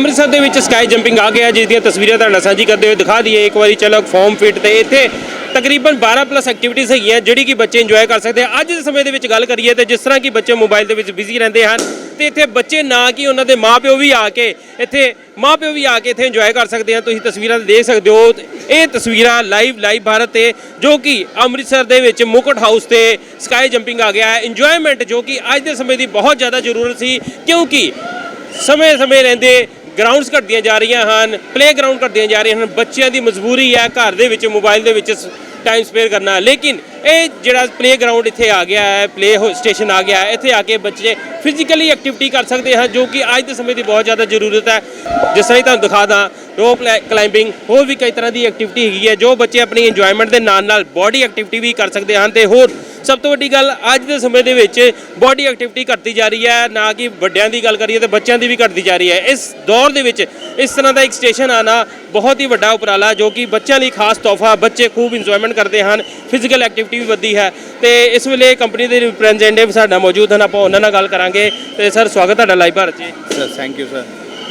ਅੰਮ੍ਰਿਤਸਰ ਦੇ ਵਿੱਚ sky jumping ਆ ਗਿਆ ਜਿਸ ਦੀਆਂ ਤਸਵੀਰਾਂ ਤੁਹਾਡੇ ਨਾਲ ਸਾਂਝੀ ਕਰਦੇ ਹੋਏ ਦਿਖਾ ਦਈਏ। ਇੱਕ ਵਾਰੀ ਚਲੋ ਫਾਰਮ ਫਿਟ ਤੇ ਇੱਥੇ ਤਕਰੀਬਨ 12 ਪਲੱਸ ਐਕਟੀਵਿਟੀਜ਼ ਹੈਗੀਆਂ, ਜਿਹੜੀ ਕਿ ਬੱਚੇ ਇੰਜੋਏ ਕਰ ਸਕਦੇ ਆ। ਅੱਜ ਦੇ ਸਮੇਂ ਦੇ ਵਿੱਚ ਗੱਲ ਕਰੀਏ ਤੇ ਜਿਸ ਤਰ੍ਹਾਂ ਕਿ ਬੱਚੇ ਮੋਬਾਈਲ ਦੇ ਵਿੱਚ ਬਿਜ਼ੀ ਰਹਿੰਦੇ ਹਨ, ਤੇ ਇੱਥੇ ਬੱਚੇ ਨਾ ਕਿ ਉਹਨਾਂ ਦੇ ਮਾਪਿਓ ਵੀ ਆ ਕੇ ਇੱਥੇ, ਮਾਪਿਓ ਵੀ ਆ ਕੇ ਇੱਥੇ ਇੰਜੋਏ ਕਰ ਸਕਦੇ ਆ। ਤੁਸੀਂ ਤਸਵੀਰਾਂ ਦੇਖ ਸਕਦੇ ਹੋ, ਇਹ ਤਸਵੀਰਾਂ ਲਾਈਵ ਲਾਈਵ ਭਾਰਤ ਤੇ, ਜੋ ਕਿ ਅੰਮ੍ਰਿਤਸਰ ਦੇ ਵਿੱਚ ਮੁਕਟ ਹਾਊਸ ਤੇ ਸਕਾਈ ਜੰਪਿੰਗ ਆ ਗਿਆ ਹੈ। ਇੰਜੋਇਮੈਂਟ ਜੋ ਕਿ ਅੱਜ ਦੇ ਸਮੇਂ ਦੀ ਬਹੁਤ ਜ਼ਿਆਦਾ ਜ਼ਰੂਰਤ ਸੀ, ਕਿਉਂਕਿ ਸਮੇਂ-ਸਮੇਂ ਰਹਿੰਦੇ ਗਰਾਊਂਡਸ ਘਟਦੀਆਂ ਜਾ ਰਹੀਆਂ ਹਨ ਪਲੇਗਰਾਉਂਡ ਘਟਦੀਆਂ ਜਾ ਰਹੀਆਂ ਹਨ। ਬੱਚਿਆਂ ਦੀ ਮਜਬੂਰੀ ਹੈ ਘਰ ਦੇ ਵਿੱਚ ਮੋਬਾਈਲ ਦੇ ਵਿੱਚ ਟਾਈਮ ਸਪੇਅਰ ਕਰਨਾ। ਲੇਕਿਨ ਇਹ ਜਿਹੜਾ ਪਲੇਗਰਾਉਂਡ ਇੱਥੇ ਆ ਗਿਆ ਹੈ ਪਲੇ ਸਟੇਸ਼ਨ ਆ ਗਿਆ ਹੈ, ਇੱਥੇ ਆ ਕੇ ਬੱਚੇ ਫਿਜ਼ੀਕਲੀ ਐਕਟੀਵਿਟੀ ਕਰ ਸਕਦੇ ਹਨ, ਜੋ ਕਿ ਅੱਜ ਦੇ ਸਮੇਂ ਦੀ ਬਹੁਤ ਜ਼ਿਆਦਾ ਜ਼ਰੂਰਤ ਹੈ। ਜਿਸ ਤਰ੍ਹਾਂ ਹੀ ਤੁਹਾਨੂੰ ਦਿਖਾ ਦਾਂ ਰੋਪ ਕਲਾਈਂਬਿੰਗ ਹੋਰ ਵੀ ਕਈ ਤਰ੍ਹਾਂ ਦੀ ਐਕਟੀਵਿਟੀ ਹੈਗੀ ਹੈ, ਜੋ ਬੱਚੇ ਆਪਣੀ ਇੰਜੋਇਮੈਂਟ ਦੇ ਨਾਲ ਨਾਲ ਬਾਡੀ ਐਕਟੀਵਿਟੀ ਵੀ ਕਰ ਸਕਦੇ ਹਨ ਤੇ ਹੋਰ ਸਭ ਤੋਂ ਵੱਡੀ ਗੱਲ ਅੱਜ ਦੇ ਸਮੇਂ ਦੇ ਵਿੱਚ ਬਾਡੀ ਐਕਟੀਵਿਟੀ ਘਟਦੀ ਜਾ ਰਹੀ ਹੈ, ਨਾ ਕਿ ਵੱਡਿਆਂ ਦੀ ਗੱਲ ਕਰੀਏ ਤੇ ਬੱਚਿਆਂ ਦੀ ਵੀ ਘਟਦੀ ਜਾ ਰਹੀ ਹੈ। ਇਸ ਦੌਰ ਦੇ ਵਿੱਚ ਇਸ ਤਰ੍ਹਾਂ ਦਾ ਇੱਕ ਸਟੇਸ਼ਨ ਆਣਾ ਬਹੁਤ ਹੀ ਵੱਡਾ ਉਪਰਾਲਾ, ਜੋ ਕਿ ਬੱਚਿਆਂ ਲਈ ਖਾਸ ਤੋਹਫਾ, ਬੱਚੇ ਖੂਬ ਇੰਜੋਇਮੈਂਟ ਕਰਦੇ ਹਨ ਫਿਜ਼ੀਕਲ ਐਕਟੀਵਿਟੀ ਵੀ ਵੱਧਦੀ ਹੈ। ਤੇ ਇਸ ਵੇਲੇ ਕੰਪਨੀ ਦੇ ਰਿਪਰੈਜ਼ੈਂਟੇਟਿਵ ਸਾਡਾ ਮੌਜੂਦ ਹਨ, ਆਪਾਂ ਉਹਨਾਂ ਨਾਲ ਗੱਲ ਕਰਾਂਗੇ। ਤੇ ਸਰ, ਸਵਾਗਤ ਤੁਹਾਡਾ live Bharat ji. Sir thank you sir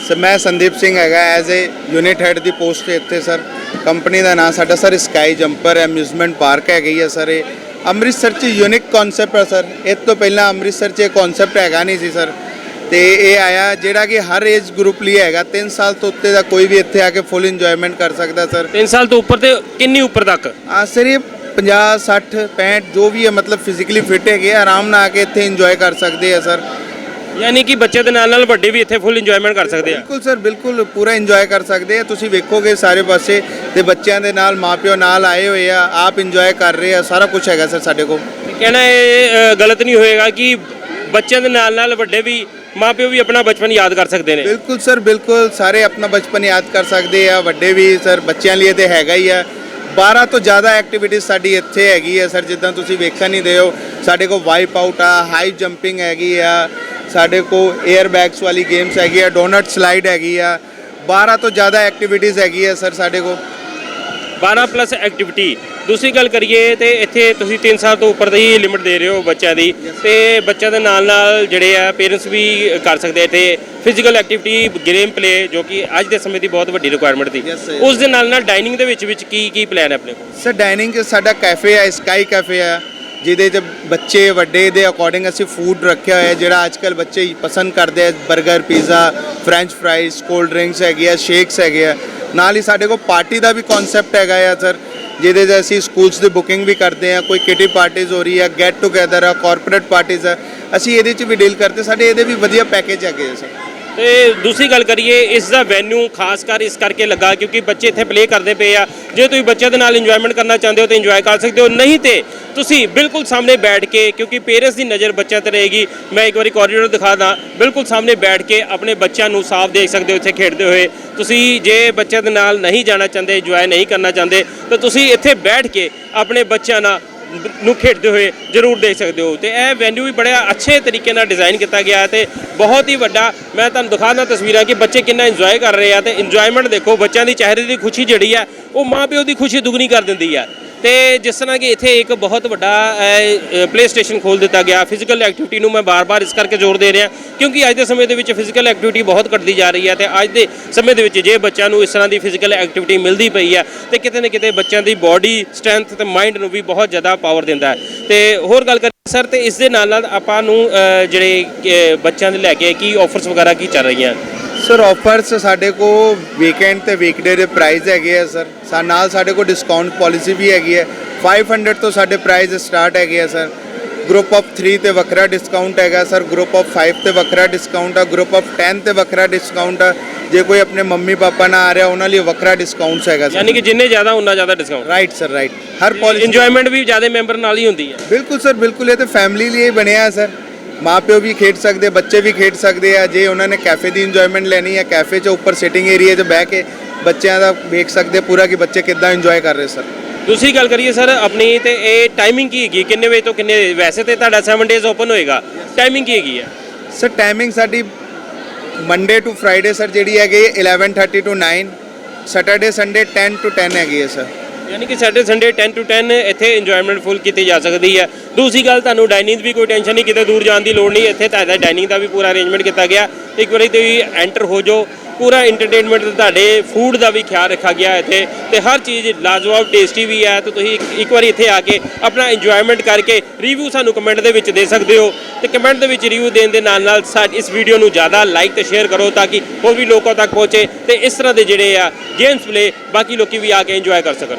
sir ਮੈਂ ਸੰਦੀਪ ਸਿੰਘ ਹੈਗਾ ਐਜ਼ ਅ ਯੂਨਿਟ ਹੈਡ ਦੀ ਪੋਸਟ ਤੇ ਇੱਥੇ ਸਰ ਕੰਪਨੀ ਦਾ ਨਾਮ ਸਾਡਾ sir sky jumper amusement park ਹੈਗੀ ਹੈ ਸਰ ਇਹ। ਅੰਮ੍ਰਿਤਸਰ 'ਚ ਯੂਨਿਕ ਕਨਸੈਪਟ ਹੈ ਸਰ। ਇਹ ਤੋਂ ਪਹਿਲਾਂ ਅੰਮ੍ਰਿਤਸਰ 'ਚ ਇਹ ਕਨਸੈਪਟ ਹੈਗਾ ਨਹੀਂ ਸੀ ਸਰ। ਤੇ ਇਹ ਆਇਆ ਜਿਹੜਾ ਕਿ ਹਰ ਏਜ ਗਰੁੱਪ ਲਈ ਹੈਗਾ। 3 ਸਾਲ ਤੋਂ ਉੱਤੇ ਦਾ ਕੋਈ ਵੀ ਇੱਥੇ ਆ ਕੇ ਫੁੱਲ ਇੰਜੋਇਮੈਂਟ ਕਰ ਸਕਦਾ ਸਰ। 3 ਸਾਲ ਤੋਂ ਉੱਪਰ ਤੇ ਕਿੰਨੀ ਉੱਪਰ ਤੱਕ? ਆ ਸਰ ਇਹ 50 60 65 ਜੋ ਵੀ ਹੈ ਮਤਲਬ ਫਿਜ਼ੀਕਲੀ ਫਿਟ ਹੈਗੇ ਆਰਾਮ ਨਾਲ ਆ ਕੇ ਇੱਥੇ ਇੰਜੋਏ ਕਰ ਸਕਦੇ ਆ ਸਰ। ਯਾਨੀ ਕਿ ਬੱਚੇ ਦੇ ਨਾਲ ਨਾਲ ਵੱਡੇ ਵੀ ਇੱਥੇ ਫੁੱਲ ਇੰਜੋਇਮੈਂਟ ਕਰ ਸਕਦੇ ਆ। ਬਿਲਕੁਲ ਸਰ ਬਿਲਕੁਲ ਪੂਰਾ ਇੰਜੋਏ ਕਰ ਸਕਦੇ ਆ। ਤੁਸੀਂ ਵੇਖੋਗੇ ਸਾਰੇ ਪਾਸੇ ਤੇ ਬੱਚਿਆਂ ਦੇ ਨਾਲ ਮਾਪਿਓ ਨਾਲ ਆਏ ਹੋਏ ਆ ਆਪ ਇੰਜੋਏ ਕਰ ਰਹੇ ਆ ਸਾਰਾ ਕੁਝ ਹੈਗਾ ਸਰ ਸਾਡੇ ਕੋਲ। ਕਹਿਣਾ ਇਹ ਅ, ਗਲਤ ਨਹੀਂ ਹੋਏਗਾ ਕਿ ਬੱਚਿਆਂ ਦੇ ਨਾਲ ਨਾਲ ਵੱਡੇ ਵੀ ਮਾਪਿਓ ਵੀ ਆਪਣਾ ਬਚਪਨ ਯਾਦ ਕਰ ਸਕਦੇ ਨੇ। ਬਿਲਕੁਲ ਸਰ ਬਿਲਕੁਲ ਸਾਰੇ ਆਪਣਾ ਬਚਪਨ ਯਾਦ ਕਰ ਸਕਦੇ ਆ ਵੱਡੇ ਵੀ ਸਰ ਬੱਚਿਆਂ ਲਈ ਤੇ ਹੈਗਾ ਹੀ ਆ। 12 ਤੋਂ ਜ਼ਿਆਦਾ ਐਕਟੀਵਿਟੀਜ਼ ਸਾਡੀ ਇੱਥੇ ਹੈਗੀ ਹੈ ਸਰ ਜਿੱਦਾਂ ਤੁਸੀਂ ਵੇਖਣ ਨਹੀਂ ਦਿਓ ਸਾਡੇ ਕੋਲ ਵਾਈਪ ਆਊਟ ਆ ਹਾਈ ਜੰਪਿੰਗ ਹੈਗੀ ਆ ਸਾਡੇ ਕੋਲ 에ਅਰ ਬੈਗਸ ਵਾਲੀ ਗੇਮਸ ਹੈਗੀ ਆ ਡੋਨਟ ਸਲਾਈਡ ਹੈਗੀ ਆ 12 ਤੋਂ ਜ਼ਿਆਦਾ ਐਕਟੀਵਿਟੀਜ਼ ਹੈਗੀ ਆ ਸਰ ਸਾਡੇ ਕੋਲ। 12 ਪਲੱਸ ਐਕਟੀਵਿਟੀ ਦੂਸਰੀ ਗੱਲ ਕਰੀਏ ਤੇ ਇੱਥੇ ਤੁਸੀਂ 3 ਸਾਲ ਤੋਂ ਉੱਪਰ ਦੀ ਲਿਮਿਟ ਦੇ ਰਹੇ ਹੋ ਬੱਚਿਆਂ ਦੀ। ਤੇ ਬੱਚਿਆਂ ਦੇ ਨਾਲ ਨਾਲ ਜਿਹੜੇ ਆ ਪੇਰੈਂਟਸ ਵੀ ਕਰ ਸਕਦੇ ਆ ਇੱਥੇ ਫਿਜ਼ੀਕਲ ਐਕਟੀਵਿਟੀ ਗੇਮ ਪਲੇ ਜੋ ਕਿ ਅੱਜ ਦੇ ਸਮੇਂ ਦੀ ਬਹੁਤ ਵੱਡੀ ਰਿਕੁਆਇਰਮੈਂਟ sir. ਉਸ ਦੇ ਨਾਲ ਨਾਲ ਡਾਈਨਿੰਗ ਦੇ ਵਿੱਚ ਵਿੱਚ ਕੀ ਕੀ ਪਲਾਨ ਹੈ ਆਪਣੇ ਕੋਲ? ਸਰ ਡਾਈਨਿੰਗ ਸਾਡਾ ਕੈਫੇ ਹੈ ਸਕਾਈ ਕੈਫੇ ਹੈ ਜਿਹਦੇ 'ਚ ਬੱਚੇ ਵੱਡੇ ਦੇ ਅਕੋਰਡਿੰਗ ਅਸੀਂ ਫੂਡ ਰੱਖਿਆ ਹੋਇਆ, ਜਿਹੜਾ ਅੱਜ ਅੱਜਕੱਲ ਬੱਚੇ ਪਸੰਦ ਕਰਦੇ ਆ 버ਗਰ pizza french fries cold drinks ਹੈਗੇ ਆ ਸ਼ੇਕਸ ਹੈਗੇ ਆ। ਨਾਲ ਹੀ ਸਾਡੇ ਕੋਲ ਪਾਰਟੀ ਦਾ ਵੀ ਕਨਸੈਪਟ ਹੈਗਾ ਆ ਸਰ ਜਿਹਦੇ 'ਚ ਅਸੀਂ ਸਕੂਲਸ ਦੀ ਬੁਕਿੰਗ ਵੀ ਕਰਦੇ ਆ, ਕੋਈ ਕਿਟੀ ਪਾਰਟੀਜ਼ ਹੋ ਰਹੀ ਆ ਗੈਟ ਟੂਗੇਦਰ ਆ ਕਾਰਪੋਰੇਟ ਪਾਰਟੀਜ਼ ਆ, ਅਸੀਂ ਇਹਦੇ 'ਚ ਵੀ ਡੀਲ ਕਰਦੇ, ਸਾਡੇ ਇਹਦੇ ਵੀ ਵਧੀਆ ਪੈਕੇਜ ਹੈਗੇ ਆ ਸਰ ਤੇ ਦੂਸਰੀ ਗੱਲ ਕਰੀਏ, ਇਸ ਦਾ ਵੈਨਿਊ ਖਾਸ ਕਰ ਇਸ ਕਰਕੇ ਲੱਗਾ ਕਿਉਂਕਿ ਬੱਚੇ ਇੱਥੇ ਪਲੇ ਕਰਦੇ ਪਏ ਆ। ਜੇ ਤੁਸੀਂ ਬੱਚਿਆਂ ਦੇ ਨਾਲ ਇੰਜੋਇਮੈਂਟ ਕਰਨਾ ਚਾਹੁੰਦੇ ਹੋ ਤਾਂ ਇੰਜੋਏ ਕਰ ਸਕਦੇ ਹੋ, ਨਹੀਂ ਤੇ ਤੁਸੀਂ ਬਿਲਕੁਲ ਸਾਹਮਣੇ ਬੈਠ ਕੇ, ਕਿਉਂਕਿ ਪੇਰੈਂਟਸ ਦੀ ਨਜ਼ਰ ਬੱਚਿਆਂ ਤੇ ਰਹੇਗੀ। ਮੈਂ ਇੱਕ ਵਾਰੀ ਕੋਰੀਡੋਰ ਦਿਖਾ ਦਾਂ, ਬਿਲਕੁਲ ਸਾਹਮਣੇ ਬੈਠ ਕੇ ਆਪਣੇ ਬੱਚਿਆਂ ਨੂੰ ਸਾਫ਼ ਦੇਖ ਸਕਦੇ ਹੋ, ਇੱਥੇ ਖੇਡਦੇ ਹੋਏ। ਤੁਸੀਂ ਜੇ ਬੱਚਿਆਂ ਦੇ ਨਾਲ ਨਹੀਂ ਜਾਣਾ ਚਾਹੁੰਦੇ ਇੰਜੋਏ ਨਹੀਂ ਕਰਨਾ ਚਾਹੁੰਦੇ, ਤਾਂ ਤੁਸੀਂ ਇੱਥੇ ਬੈਠ ਕੇ ਆਪਣੇ ਬੱਚਿਆਂ ਨਾਲ ਨੂੰ ਖੇਡਦੇ ਹੋਏ ਜ਼ਰੂਰ ਦੇਖ ਸਕਦੇ ਹੋ। ਤੇ ਇਹ ਵੈਨਿਊ ਵੀ ਬੜਾ ਅੱਛੇ ਤਰੀਕੇ ਨਾਲ ਡਿਜ਼ਾਈਨ ਕੀਤਾ ਗਿਆ ਹੈ ਤੇ ਬਹੁਤ ਹੀ ਵੱਡਾ ਮੈਂ ਤੁਹਾਨੂੰ ਦਿਖਾਉਣਾ ਤਸਵੀਰਾਂ ਕਿ ਬੱਚੇ ਕਿੰਨਾ ਇੰਜੋਏ ਕਰ ਰਹੇ ਆ ਤੇ ਇੰਜੋਇਮੈਂਟ ਦੇਖੋ, ਬੱਚਿਆਂ ਦੀ ਚਿਹਰੇ ਦੀ ਖੁਸ਼ੀ ਜਿਹੜੀ ਆ, ਉਹ ਮਾਪਿਓ ਦੀ ਖੁਸ਼ੀ ਦੁੱਗਣੀ ਕਰ ਦਿੰਦੀ ਆ। ਤੇ ਜਿਸ ਤਰ੍ਹਾਂ ਕਿ ਇੱਥੇ ਇੱਕ ਬਹੁਤ ਵੱਡਾ ਪਲੇ ਸਟੇਸ਼ਨ ਖੋਲ ਦਿੱਤਾ ਗਿਆ। ਫਿਜ਼ੀਕਲ ਐਕਟੀਵਿਟੀ ਨੂੰ ਮੈਂ ਬਾਰ-ਬਾਰ ਇਸ ਕਰਕੇ ਜ਼ੋਰ ਦੇ ਰਿਹਾ, ਕਿਉਂਕਿ ਅੱਜ ਦੇ ਸਮੇਂ ਦੇ ਵਿੱਚ ਫਿਜ਼ੀਕਲ ਐਕਟੀਵਿਟੀ ਬਹੁਤ ਘਟਦੀ ਜਾ ਰਹੀ ਹੈ ਤੇ ਅੱਜ ਦੇ ਸਮੇਂ ਦੇ ਵਿੱਚ ਜੇ ਬੱਚਿਆਂ ਨੂੰ ਇਸ ਤਰ੍ਹਾਂ ਦੀ ਫਿਜ਼ੀਕਲ ਐਕਟੀਵਿਟੀ ਮਿਲਦੀ ਪਈ ਹੈ, ਤੇ ਕਿਤੇ ਨਾ ਕਿਤੇ ਬੱਚਿਆਂ ਦੀ ਬਾਡੀ ਸਟਰੈਂਥ ਤੇ ਮਾਈਂਡ ਨੂੰ ਵੀ ਬਹੁਤ ਜ਼ਿਆਦਾ ਪਾਵਰ ਦਿੰਦਾ ਹੈ। ਤੇ ਹੋਰ ਗੱਲ ਕਰੀਏ ਸਰ, ਤੇ ਇਸ ਦੇ ਨਾਲ ਨਾਲ ਆਪਾਂ ਨੂੰ ਜਿਹੜੇ ਕਿ ਬੱਚਿਆਂ ਦੇ ਲੈ ਕੇ ਕੀ ਆਫਰਸ ਵਗੈਰਾ ਕੀ ਚੱਲ ਰਹੀਆਂ? ਸਰ ਆਫਰਸ ਸਾਡੇ ਕੋ ਵੀਕਐਂਡ ਤੇ ਵੀਕਡੇ ਦੇ ਪ੍ਰਾਈਸ ਹੈਗੇ ਆ ਸਰ। ਸਾ ਨਾਲ ਸਾਡੇ ਕੋ ਡਿਸਕਾਊਂਟ ਪਾਲਿਸੀ ਵੀ ਹੈਗੀ ਹੈ। 500 ਤੋਂ ਸਾਡੇ ਪ੍ਰਾਈਸ ਸਟਾਰਟ ਹੈਗੇ ਆ ਸਰ। ਗਰੁੱਪ ਆਫ 3 ਤੇ ਵੱਖਰਾ ਡਿਸਕਾਊਂਟ ਹੈਗਾ ਸਰ। ਗਰੁੱਪ ਆਫ 5 ਤੇ ਵੱਖਰਾ ਡਿਸਕਾਊਂਟ ਆ ਗਰੁੱਪ ਆਫ 10 ਤੇ ਵੱਖਰਾ ਡਿਸਕਾਊਂਟ ਆ। ਜੇ ਕੋਈ ਆਪਣੇ ਮੰਮੀ ਪਾਪਾ ਨਾਲ ਆ ਰਿਹਾ ਉਹਨਾਂ ਲਈ ਵੱਖਰਾ ਡਿਸਕਾਊਂਟਸ ਹੈਗਾ ਸਰ। ਯਾਨੀ ਕਿ ਜਿੰਨੇ ਜ਼ਿਆਦਾ ਉਨਾ ਜ਼ਿਆਦਾ ਡਿਸਕਾਊਂਟ ਰਾਈਟ ਸਰ ਰਾਈਟ ਹਰ ਪਾਲਿਸੀ ਇੰਜੋਇਮੈਂਟ ਵੀ ਜ਼ਿਆਦਾ ਮੈਂਬਰ ਨਾਲ ਹੀ ਹੁੰਦੀ ਹੈ। ਬਿਲਕੁਲ ਸਰ ਬਿਲਕੁਲ। ਇਹ ਤਾਂ ਫੈਮਿਲੀ ਲਈ ਹੀ ਬਣਿਆ ਹੈ ਸਰ। ਮਾਪਿਓ ਵੀ ਖੇਡ ਸਕਦੇ ਬੱਚੇ ਵੀ ਖੇਡ ਸਕਦੇ ਆ ਜੇ ਉਹਨਾਂ ਨੇ ਕੈਫੇ ਦੀ ਇੰਜੋਇਮੈਂਟ ਲੈਣੀ ਹੈ ਕੈਫੇ 'ਚ ਉੱਪਰ ਸਿਟਿੰਗ ਏਰੀਆ 'ਚ ਬਹਿ ਕੇ ਬੱਚਿਆਂ ਦਾ ਵੇਖ ਸਕਦੇ ਪੂਰਾ ਕਿ ਬੱਚੇ ਕਿੱਦਾਂ ਇੰਜੋਏ ਕਰ ਰਹੇ ਸਰ। ਦੂਸਰੀ ਗੱਲ ਕਰੀਏ ਸਰ ਆਪਣੀ ਤੇ ਇਹ ਟਾਈਮਿੰਗ ਕੀ ਹੈਗੀ? ਕਿੰਨੇ ਵਜੇ ਤੋਂ ਕਿੰਨੇ ਵੈਸੇ ਤੇ ਤੁਹਾਡਾ 7 ਡੇਜ਼ ਓਪਨ ਹੋਏਗਾ। ਟਾਈਮਿੰਗ ਕੀ ਹੈਗੀ ਹੈ? ਸਰ ਟਾਈਮਿੰਗ ਸਾਡੀ ਮੰਡੇ ਟੂ ਫਰਾਈਡੇ ਸਰ ਜਿਹੜੀ ਹੈਗੀ 11:30 ਟੂ 9 ਸੈਟਰਡੇ ਸੰਡੇ 10 ਟੂ 10 ਹੈਗੀ ਹੈ ਸਰ। ਯਾਨੀ ਕਿ ਸੈਟਰਡੇ ਸੰਡੇ 10 ਟੂ 10 ਇੱਥੇ ਇੰਜੋਇਮੈਂਟ ਫੁੱਲ ਕੀਤੀ ਜਾ ਸਕਦੀ ਹੈ। ਦੂਸਰੀ ਗੱਲ, ਤੁਹਾਨੂੰ ਡਾਈਨਿੰਗ ਦੀ ਵੀ ਕੋਈ ਟੈਨਸ਼ਨ ਨਹੀਂ, ਕਿਤੇ ਦੂਰ ਜਾਣ ਦੀ ਲੋੜ ਨਹੀਂ। ਇੱਥੇ ਤੁਹਾਡਾ ਡਾਈਨਿੰਗ ਦਾ ਵੀ ਪੂਰਾ ਅਰੇਂਜਮੈਂਟ ਕੀਤਾ ਗਿਆ। ਇੱਕ ਵਾਰੀ ਤੁਸੀਂ ਐਂਟਰ ਹੋ ਜਾਓ। ਪੂਰਾ ਐਂਟਰਟੇਨਮੈਂਟ ਤੇ ਤੁਹਾਡੇ ਫੂਡ ਦਾ ਵੀ ਖਿਆਲ ਰੱਖਿਆ ਗਿਆ ਇੱਥੇ। ਤੇ ਹਰ ਚੀਜ਼ ਲਾਜਵਾਬ ਟੇਸਟੀ ਵੀ ਹੈ। ਤੇ ਤੁਸੀਂ ਇੱਕ- ਇੱਕ ਵਾਰੀ ਇੱਥੇ ਆ ਕੇ ਆਪਣਾ ਇੰਜੋਇਮੈਂਟ ਕਰਕੇ ਰਿਵਿਊ ਸਾਨੂੰ ਕਮੈਂਟ ਦੇ ਵਿੱਚ ਦੇ ਸਕਦੇ ਹੋ। ਤੇ ਕਮੈਂਟ ਦੇ ਵਿੱਚ ਰਿਵਿਊ ਦੇਣ ਦੇ ਨਾਲ ਨਾਲ ਸਾਡੀ ਇਸ ਵੀਡੀਓ ਨੂੰ ਜ਼ਿਆਦਾ ਲਾਈਕ ਤੇ ਸ਼ੇਅਰ ਕਰੋ ਤਾਂ ਕਿ ਹੋਰ ਵੀ ਲੋਕਾਂ ਤੱਕ ਪਹੁੰਚੇ। ਤੇ ਇਸ ਤਰ੍ਹਾਂ ਦੇ ਜਿਹੜੇ ਆ ਗੇਮਸ ਪਲੇ ਬਾਕੀ ਲੋਕੀ ਵੀ ਆ ਕੇ ਇੰਜੋਏ ਕਰ ਸਕਣ।